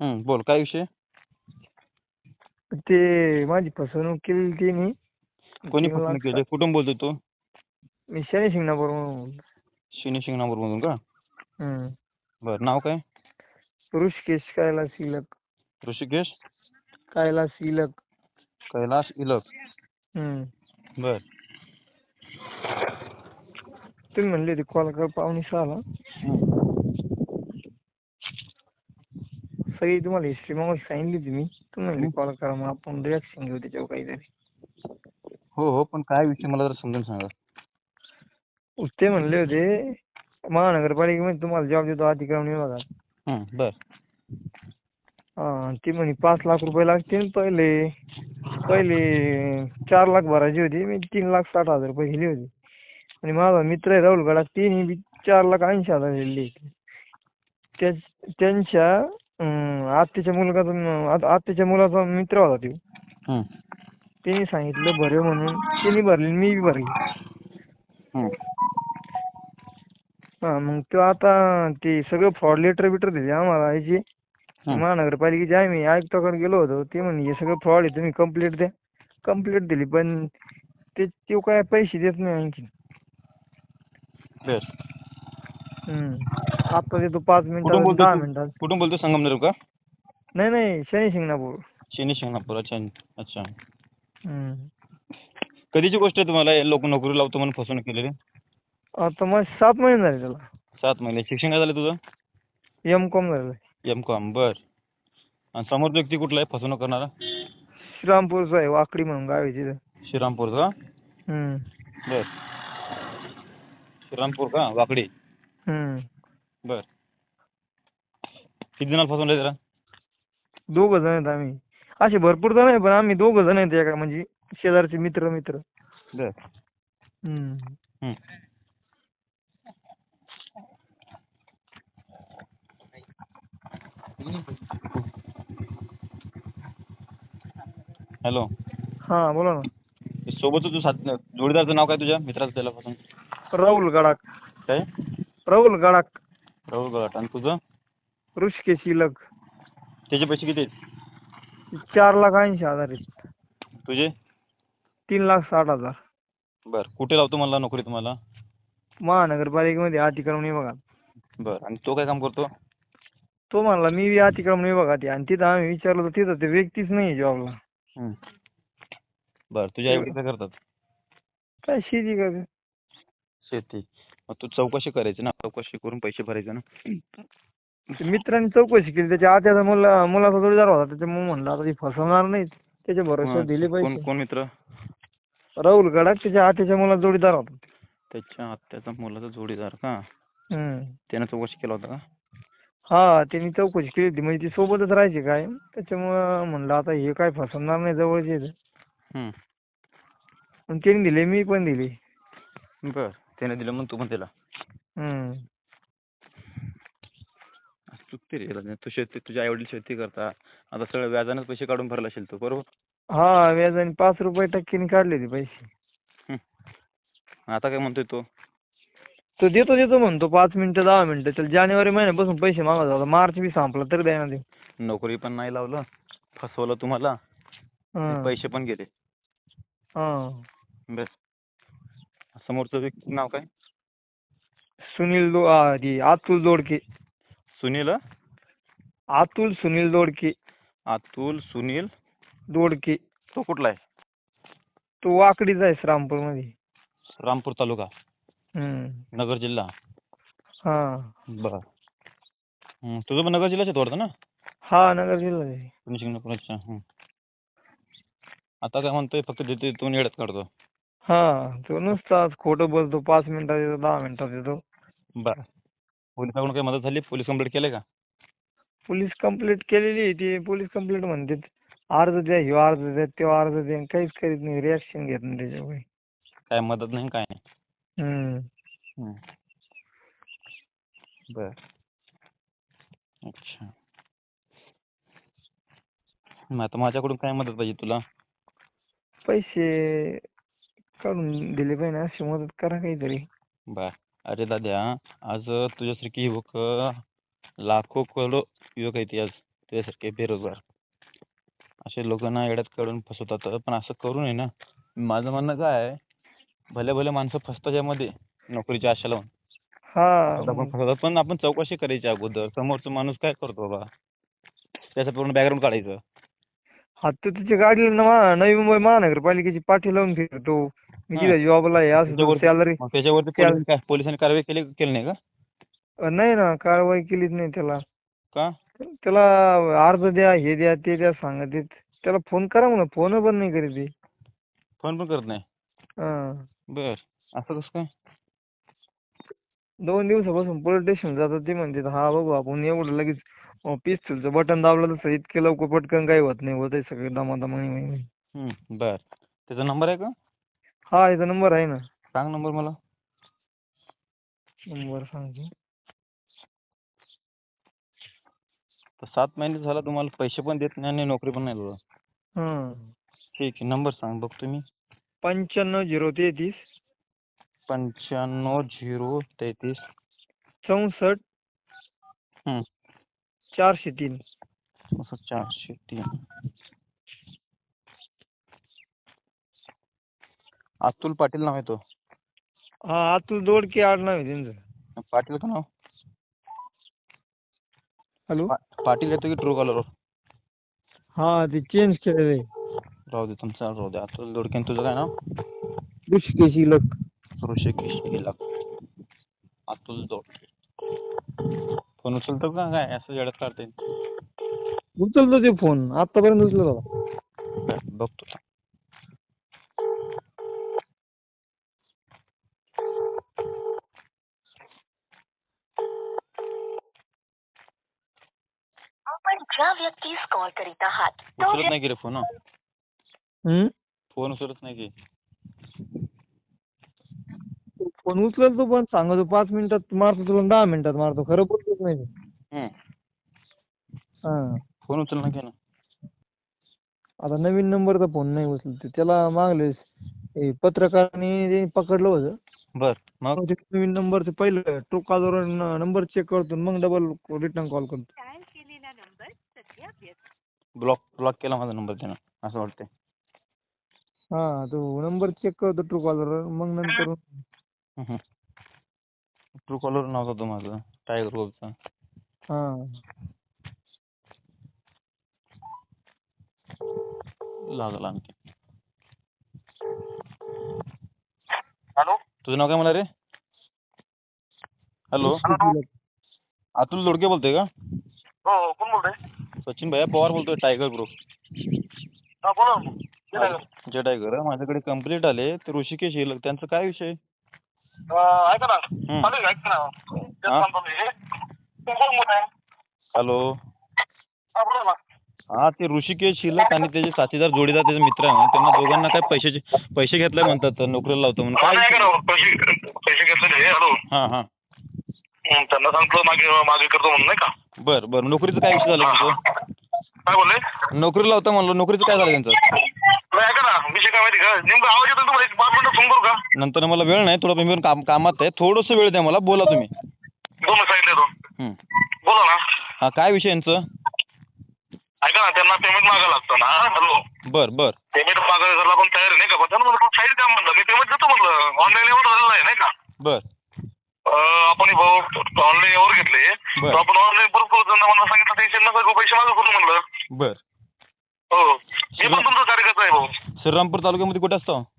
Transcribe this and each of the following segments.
हं, बोल काय विषय? ते माझी फसवणूक केली त्यांनी कोणी तीन फसवणूक लाख केली कुठून बोलतो तू? मी शनी शिंगणापूर शिनी शिंगणापूरमधून का? हम्म. बरं नाव काय? ऋषिकेश कैलास इलक. ऋषिकेश? कैलास इलक. कैलास इलक. बर. तुम्ही म्हणले होते कॉल कर पाहुणे सहाला. हं. सगळी तुम्हाला हिस्ट्री मग सांगितली होती मी. तुम्ही कॉल करा मग आपण रिॲक्शन घेऊ त्याच्यावर काहीतरी. हो हो पण काय विषय मला जरा समजून सांगा. ते म्हणले होते महानगरपालिकेमध्ये तुम्हाला जॉब देतो अतिक्रमण विभागात हं, बर. हा ती म्हणे पाच लाख रुपये लागतील पहिले. पहिले चार लाख भरायची होती मी तीन लाख साठ हजार रुपये दिले होते. आणि माझा मित्र आहे राहुल गडाख तिने बी चार लाख ऐंशी हजार दिले त्या त्यांच्या आत्याच्या मुलगाचा आत- आत्याच्या मुलाचा मित्र होता तो हं, त्यांनी सांगितलं भरे म्हणून. त्यांनी भरली मी बी भरली. हं. हा मग तो आता ते सगळं फ्रॉड लेटर बिटर दिले आम्हाला. याची हं. महानगरपालिकेचे आम्ही आयुक्ताकडे गेलो होतो. ते म्हणे हे सगळं फ्रॉड आहे तुम्ही कंप्लेंट द्या. कंप्लेंट दिली पण ते तो काय पैसे देत नाही आणखी आता देतो पाच कुठून मिनिटात बोलतो दहा तू? मिनिटात कुठून बोलतो संगमनेर का नाही नाही शनी शिंगणापूर. शिनी शिंगणापूर. अच्छा अच्छा. हम्म. कधीची गोष्ट आहे तुम्हाला? हे लोक नोकरी लावतो म्हणून फसवणूक केलेली? आता मग सात महिने झाले त्याला. सात महिने. शिक्षण काय झालं तुझं? एम कॉम झालं एम कॉम बर. आणि समोरचा व्यक्ती कुठला आहे? फसवणूक करणारा? श्रीरामपूरचा आहे वाकडी म्हणून गाव आहे तिथं. श्रीरामपूरचा? हम्म. बर. श्रीरामपूर का? वाकडी. बर. किती जणांना फसवलं त्याला दोघं जण आहेत आम्ही. असे भरपूर जण आहे पण आम्ही दोघं जण आहेत एका म्हणजे शेजारचे मित्र मित्र. बर. हम्म. हॅलो. हा बोला ना. सोबत तू साथ जोडीदारचं नाव काय तुझ्या? मित्राचं त्याला पासून. राहुल गडाख. काय? राहुल गडाख. राहुल गट आणि तुझं? ऋषिकेश इलक त्याचे पैसे किती आहेत? चार लाख ऐंशी हजार आहेत. तुझे? तीन लाख साठ हजार. बर. कुठे लावतो मला नोकरी तुम्हाला? महानगरपालिकेमध्ये अतिक्रमण विभागात. बर. आणि तो काय काम करतो? तो म्हणला मी बी अतिक्रमण विभागात आहे. आणि तिथं आम्ही विचारलं तर तिथं ते व्यक्तीच नाही जॉबला. बर. तुझ्या आई वडील काय करतात? काय शेती का शेती. मग तू चौकशी करायची ना चौकशी करून पैसे भरायचे ना. मित्रांनी चौकशी केली त्याच्या आत्याचा मुला मुलाचा जोडीदार होता त्याच्यामुळे म्हणलं आता ती फसवणार नाही त्याच्या भरोश्यावर दिले कोण पैसे. कोण मित्र? राहुल गडाख त्याच्या आत्याच्या मुलाचा जोडीदार होता. त्याच्या आत्याचा मुलाचा जोडीदार का? हम्म. त्यानं चौकशी केला होता का? हा त्यांनी चौकशी केली होती म्हणजे ती सोबतच राहायची काय त्याच्यामुळं म्हणलं आता हे काय फसवणार नाही जवळचे. आहेत. मग त्यांनी दिले मी पण दिले. बर. त्याने दिलं म्हणून तू पण दिला. हम्म. चुकते रे राजा. तू शेती तुझे आई वडील शेती करता. आता सगळं व्याजानंच पैसे काढून भरला असेल तू बरोबर? हा व्याजाने पाच रुपये टक्क्याने काढले होते पैसे. आता काय म्हणतोय तो? तो देतो देतो म्हणतो. पाच मिनिटं दहा मिनिटं. त्याला जानेवारी महिन्यापासून पैसे मागत होता. मार्च बी संपला तरी द्यायना ते नोकरी पण नाही लावलं. फसवलं तुम्हाला. हा. पैसे पण गेले. हा. बर समोरचं व्यक्ती नाव काय? सुनील दो आ, अतुल दोडके. सुनील? अतुल सुनील दोडके. अतुल सुनील दोडके. तो कुठला आहे? तो वाकडीचा आहे श्रामपूरमध्ये. रामपूर तालुका? हम्म. नगर जिल्हा? हा. बर. तुझं पण नगर जिल्ह्याच आहे वाटतं ना? हा नगर जिल्हा आहे. पुणे शिंगणापूर अच्छा हं. आता काय म्हणतोय फक्त देते तो येड्यात काढतो. हा तो नुसताच खोटं बोलतो पाच मिनिटात येतो दहा मिनिटात येतो. बर. पोलिसाकडून काही मदत झाली? पोलीस कंप्लेंट केलंय का? पोलीस कंप्लेंट केलेली आहे ती पोलीस कंप्लेंट म्हणतात अर्ज द्या ह्यो अर्ज द्या त्यो अर्ज द्या काहीच करीत नाही रिॲक्शन घेत नाही त्याच्यावर. काय मदत नाही काय नाही? हम्म. हं. बर. अच्छा. मग आता माझ्याकडून काय मदत पाहिजे तुला? पैसे काढून दिले पाहिजे अशी मदत करा काहीतरी. बर. अरे दाद्या आज तुझ्यासारखी युवक लाखो करोडो युवक आहेत आज तुझ्यासारखे बेरोजगार. असे लोकांना येड्यात काढून फसवतात पण असं करू नये ना. माझं म्हणणं काय आहे भले भले माणसं फसतात यामध्ये नोकरीच्या आशा लावून. हा. फसवतात पण आपण चौकशी करायची अगोदर. समोरचा माणूस काय करतो बाबा त्याचं पूर्ण बॅकग्राऊंड काढायचं. हा तर त्याच्या गाडीला ना नवी मुंबई महानगरपालिकेची पाठी लावून फिरतो. तिथे जॉबला आहे असं सॅलरी त्याच्यावरती त्या- पोलिसांनी काय पोलिसांनी कारवाई केली केली नाही का? नाही ना कारवाई केलीच नाही त्याला. का? त्याला अर्ज द्या हे द्या ते द्या सांगत आहेत. त्याला फोन करा म्हणून फोन पण नाही करीत ते. फोन पण करत नाही? हा. बर. असं कसं काय? दोन दिवसापासून पोलीस स्टेशन जातात ते म्हणतात हा बघू आपण एवढं लगेच पिस्तूलचं बटन दाबलं तसं इतके लवकर पटकन काही होत नाही होत सगळं दमादमाने. हम्म, बर. त्याचा नंबर आहे का? हा याचा नंबर आहे ना. सांग नंबर मला. नंबर सांगतो. तर सात महिने झाला तुम्हाला पैसे पण देत नाही आणि नोकरी पण नाही हा ठीक आहे नंबर सांग बघतो मी. पंच्याण्णव झिरो तेहतीस. पंच्याण्णव झिरो तेहतीस. चौसष्ट. चारशे तीन. असं चारशे तीन. अतुल पाटील नाव आहे तो. हा अतुल दोडके आडनाव आहे त्यांचं. पाटील का नाव? हॅलो? पा- पाटील येतो की ट्रू कॉलरवर हा ते चेंज केलेलं आहे. राहू दे तुमचं राहू दे. अतुल दोडके तुझं काय नाव? ऋषिकेश इलक. ऋषिकेश गेला अतुल दोडके. फोन उचलतो का काय? असं येड्यात काढते उचलतो ते फोन. आतापर्यंत उचलत होता. बघतो. ज्या व्यक्तीस कॉल करीत आहात तो उचलत नाही की रे फोन? हम्म? फोन उचलत नाही की. फोन उचलतो पण सांगतो पाच मिनिटात मारतो तुला दहा मिनिटात मारतो. खरं बोलतोच नाही ते. हम्म. हा. फोन उचल ना की ना आता नवीन नंबरचा फोन नाही उचलत. त्याला मागले हे पत्रकारांनी ते पकडलं होतं. बर मग? मग ते नवीन नंबरचं पहिलं ट्रू कॉलवर नंबर चेक करतो मग डबल रिटर्न कॉल करतो डायल केलेला नंबर सध्या व्यस्त ब्लॉक ब्लॉक केला माझा नंबर त्यानं असं वाटतंय. हा तो नंबर चेक करतो ट्रू कॉलर मग नंतर ट्रू कॉलर नाव होतं माझं टायगर ग्रुपचं हा. लागला आणखी. हॅलो तुझं नाव काय मला रे हॅलो अतुल दोडके बोलतोय का? हो हो कोण बोलतोय? सचिन भैया पवार बोलतोय टायगर ग्रुप हा बोला ना. जे टायगर माझ्याकडे कंप्लीट आले. ते ऋषिकेश येईल. त्यांचा काय विषय? अं, ऐका ना. हम्म. चालेल का? ऐका ना. तेच हा? सांगतो मी. तू कोण बोलत आहे हॅलो हा बोला ना. हा ते ऋषिकेश हिलक आणि त्याचे साथीदार जोडीदार त्याचे मित्र आहे म्हणून त्यांना दोघांना काय पैशाचे पैसे घेतले म्हणतात तर नोकरीला लावतो म्हणून. काय नाही ऐका विषय? ना पैसे पैसे घेतलेले हॅलो हा हं, त्यांना सांगतो मागे मागे करतो म्हणून नाही का? बर बर. नोकरीचं काय विषय झालं तुमचं? काय बोलले? नोकरीला लावता म्हणलं. नोकरीचं काय झालं त्यांचं? नाही ऐका ना. विषय काय माहिती का? नेमकं आवाज येतो तुम्हाला? एक पाच मिनिटं फोन करू का? नंतर मला वेळ नाही. थोडं मी काम कामात आहे. थोडंसं वेळ द्या मला. बोला तुम्ही. दोन सांगितले तो हं. बोला ना. हा काय विषय यांचं? ऐका ना त्यांना पेमेंट मागा लागतं ना. हॅलो बर बर. पेमेंट मागायला पण तयार आहे नाही का? पण त्यांना म्हणलं साईड काम म्हणलं. मी पेमेंट देतो म्हणलं ऑनलाईन एवढं झालेलं आहे नाही का? बर. आपण हे भाऊ ऑनलाईन यावर घेतले. तर आपण ऑनलाईन परत करू त्यांना मला सांगितलं टेन्शन नका पैसे मागे करू म्हणलं. बर. हो. मी पण तुमचा कार्यकर्ता आहे भाऊ. श्रीरामपूर तालुक्यामध्ये कुठे असतो?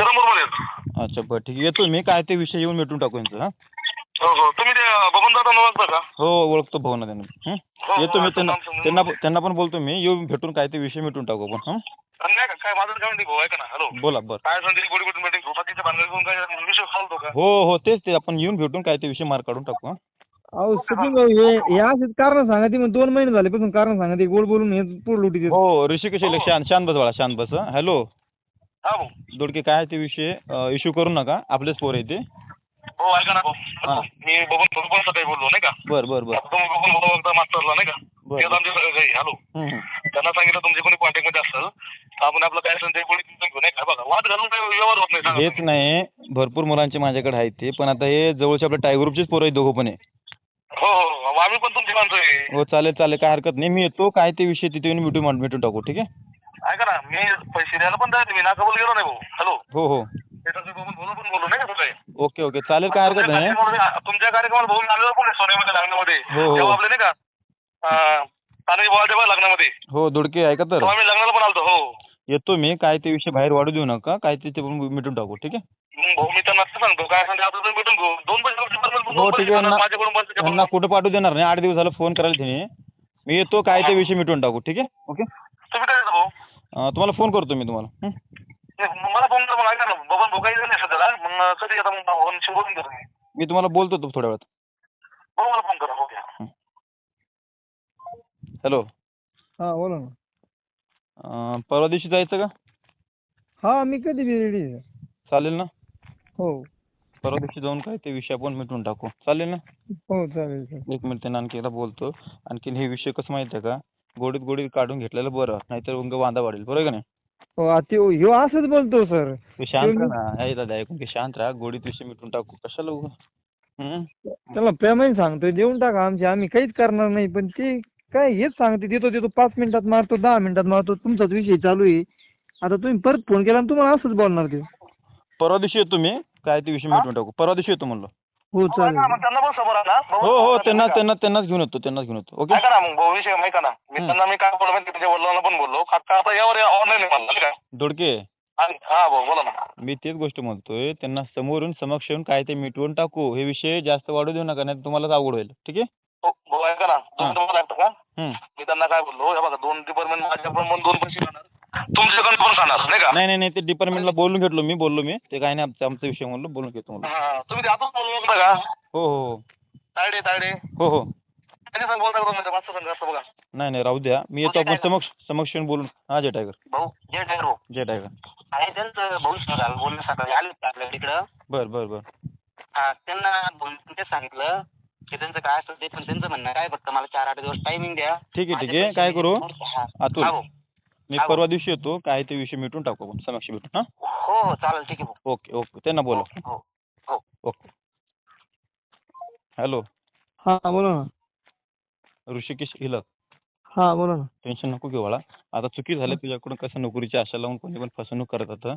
मध्ये अच्छा बरं ठीक आहे. येतो मी. काय ते विषय येऊन भेटून टाकू यांचं हां. हो हो. तुम्ही ते बबन दादा ओळखता का हो ओळखतो भाऊ ना त्यांना. हं? हो, येतो मी हो, त्यांना त्यांना पण बोलतो मी. येऊन भेटून काय ते विषय मिटून टाकू आपण. हं? आणि नाही का? काय माझं काय म्हणते भाऊ? ऐका ना. हॅलो बोला बरं. काय सांगते गोडी गोडी मीटिंग बाकीच्या भानगडी करून काय विषय फालतो का? हो हो तेच ते. आपण येऊन भेटून काय ते विषय मार्क काढून टाकू हं? अहो सचिन भाऊ हे हे असेच कारण सांगा ती मग दोन महिने झाले पासून कारण सांगा ते गोड बोलून हे पुढे लुटी देत. हो ऋषिकेश शांत शांत बस बाळा शांत बस हं? हॅलो हा भाऊ. दोडके काय ते विषय? इश्यू करू नका. आपलेच पोर आहे ते. हो ऐका ना. भाऊ हा. मी बबन बबन सकाळी बोललो नाही का? बर बर बर. तुम्ही बबन बोलू बघता मास्टरला नाही का. तेच आमच्या सगळं काही हॅलो. हं, हं. त्यांना सांगितलं तुमचे कोणी कॉन्टॅक्टमध्ये असेल आपण आपलं काय असेल ते कोणी घेऊ नाही का बघा वाद घालून काही व्यवहार होत नाही हेच नाही. भरपूर मुलांचे माझ्याकडे आहेत ते पण आता हे जवळचे आपल्या टाय ग्रुपचेच पोरं आहेत दोघं पण आहे हो हो आम्ही पण तुमची माणसं आहे. हो चालेल चालेल. काय हरकत नाही. मी येतो. काय ते विषय तिथे येऊन मिटून मिटून टाकू ठीक आहे? ऐका ना मी पैसे द्यायला पण तयार आहे. मी ना कबूल गेलो नाही भाऊ. हॅलो. हो हो. बोलून बोलून ओके ओके. चालेल काय हरकत नाही तुमच्या कार्यक्रमाला मी आलेलो पण सोन्यामध्ये लग्नामध्ये. हो, हो. तेव्हा आपले नाही का तानाजी बोला तेव्हा लग्नामध्ये. हो दोडके ऐका तर. मी लग्नाला पण आलतो हो. येतो मी काय ते विषय बाहेर वाढू देऊ नका काय ते ते पण मिटून टाकू ठीक आहे? भाऊ मी त्यांना असं सांगतो काय सांगते भेटून घेऊ. दोन पैसे हो ठीक आहे माझ्याकडून कुठं पाठवू देणार नाही आठ दिवस झालं फोन करायला तिने. मी येतो काय ते विषय मिटवून टाकू ठीक आहे? ओके. तुम्ही काय देता भाऊ? तुम्हाला फोन करतो मी तुम्हाला मला फोन कर मग ऐका ना बबन भाऊ काही नाही सध्याला. मग कधी येता मग फोनशी बोलून घेतो मी मी तुम्हाला बोलतो तो थोड्या वेळात. भाऊ मला फोन करा. हो घ्या. हॅलो हा बोला ना. अं, परवा दिवशी जायचं का? हा मी कधी बी रेडी आहे. चालेल ना? हो. परवा दिवशी जाऊन काय ते विषय आपण मिटवून टाकू. चालेल ना? हो चालेल चालेल. एक मिनिट त्यांना आणखी एकदा बोलतो. आणखीन हे विषय कसं माहिती आहे का? गोडीत गोडीत काढून घेतलेलं बरं. नाहीतर उंग वांदा वाढेल. बरोबर आहे का नाही? हो आ ते ह्यो असंच बोलतो सर. तू शांत राहा. ना हे दादा ऐकून घे. शांत राहा. गोडीत विषय मिटून टाकू. कशाला उगा? हं? त्याला प्रेमाने सांगतोय देऊन टाका आमचे. आम्ही काहीच करणार नाही पण ते काय हेच सांगते. देतो देतो. पाच मिनिटात मारतो दहा मिनिटात मारतो. तुमचाच विषय चालू आहे. आता तुम्ही परत फोन केला आणि तुम्हाला असंच बोलणार ते. परवा दिवशी येतो मी. काय ते विषय मिटून टाकू. परवा दिवशी येतो म्हणलो. हो चालेल. ना, मग त्यांना पण समोर आणा. हो हो त्यांना ऐका त्यांना त्यांनाच घेऊन येतो त्यांनाच घेऊन येतो. ओके? ना मग भाऊ विषय ऐका ना मी हं. त्यांना मी काय बोललो माहिती त्यांच्या वडिलांना पण बोललो. काका आता यावर ऑनलाईन आहे मला काय दोडके. आणि- हा भाऊ बोला ना. मी तेच गोष्ट म्हणतोय त्यांना समोरून समक्ष येऊन काय ते मिटवून टाकू हे विषय जास्त वाढू देऊ नका नाही तुम्हालाच अवघड होईल. ठीक आहे? हो, भाऊ ऐका ना. तुम्ही तुम्हाला ऐकता का? हं. मी त्यांना काय बोललो हे बघा दोन डिपार्टमेंट माझ्याकडून पण दोन पैसे खाणार तुमच्याकडून पण खाणार नाही का? नाही नाही नाही ते डिपार्टमेंटला बोलून घेतलो मी बोललो मी. ते काय नाही आमचा आमचा विषय म्हणलो बोलून घेतो म्हणलो हा, तुम्ही ते आताच बोलू नका का? हो हो हो. तायडे तायडे. हो हो. त्यांनी सांग बोलता का तुम्ही? मास्तर संघ असं बघा. नाही नाही राहू द्या. मी येतो आपण समक्ष समक्ष येऊन बोलून. हा जय टायगर भाऊ जय टायगर आहे त्यांचं भविष्य झालं बोलणं सकाळी आले होते आपल्या तिकडं. बर बर बर. हा त्यांना बोल तेच सांगितलं की त्यांचं काय असेल ते पण त्यांचं म्हणणं काय फक्त मला चार आठ दिवस टायमिंग द्या. ठीक आहे ठीक आहे. काय करू. अतुल. भाऊ. मी. परवा दिवशी येतो काय ते विषय मिटून टाकू आपण. समक्ष भेटून हा हो? हो चालेल ठीक आहे भाऊ ओके ओके. त्यांना बोला हो हो. ओके. हॅलो. हा बोला ना. ऋषिकेश हिलक हा बोला ना. टेन्शन नको घेऊ बाळा. आता चुकी झाली तुझ्याकडून कसं नोकरीची आशा लावून कोणी पण फसवणूक करत होतं.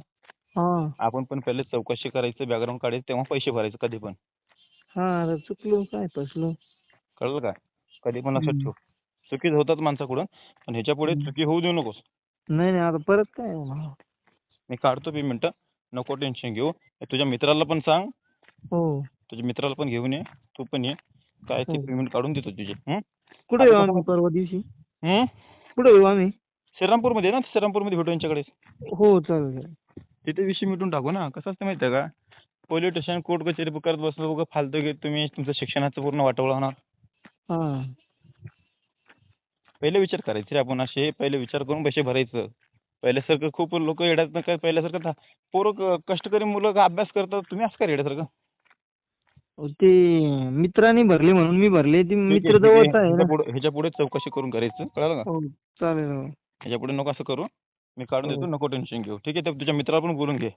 हा. आपण पण पहिले चौकशी करायचं बॅकग्राऊंड काढायचं तेव्हा पैसे भरायचे कधी पण. हा चुकलो काय फसलो. कळलं का? कधी पण असं. ठेव. चुकीच होतात माणसाकडून पण ह्याच्या पुढे. चुकी होऊ देऊ नकोस. नाही नाही आता परत काय होणार? मी काढतो पेमेंट नको टेन्शन घेऊ. तुझ्या मित्राला पण सांग. हो. तुझ्या मित्राला पण घेऊन ये. तू पण ये. काय ते हो. पेमेंट काढून देतो तुझे. हं? कुठे येऊ आम्ही परवा दिवशी? हं? कुठे येऊ आम्ही? श्रीरामपूरमध्ये आहे ना? श्रीरामपूरमध्ये भेटू यांच्याकडे. हो चालेल चालेल. तिथे विषय मिटून टाकू ना. कसं असतं माहिती आहे का? पोलीस स्टेशन कोर्ट कचेरी करत बसलो बघा फालतू घेत तुम्ही. तुमचं शिक्षणाचं पूर्ण वाटोळं होणार. हा. पहिले विचार करायचे रे आपण असे पहिले विचार करून पैसे भरायचं. पहिल्यासारखं खूप लोक येड्यात काय पहिल्यासारखं था- पोरं क- कष्टकरी मुलं का अभ्यास करतात? तुम्ही असं का येड्यासारखं? अहो, ते मित्रांनी भरले म्हणून मी भरले. ती ठीक आहे, मित्र ठीक आहे. जवळचा आहे ना. ह्याच्या पुढे ह्याच्या पुढे चौकशी करून करायचं. कळलं का? हो चालेल हो. ह्याच्या पुढे नको असं करू. मी काढून हो. देतो नको टेन्शन घेऊ. ठीक आहे तुझ्या मित्राला पण बोलून घे.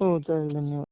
हो चालेल धन्यवाद.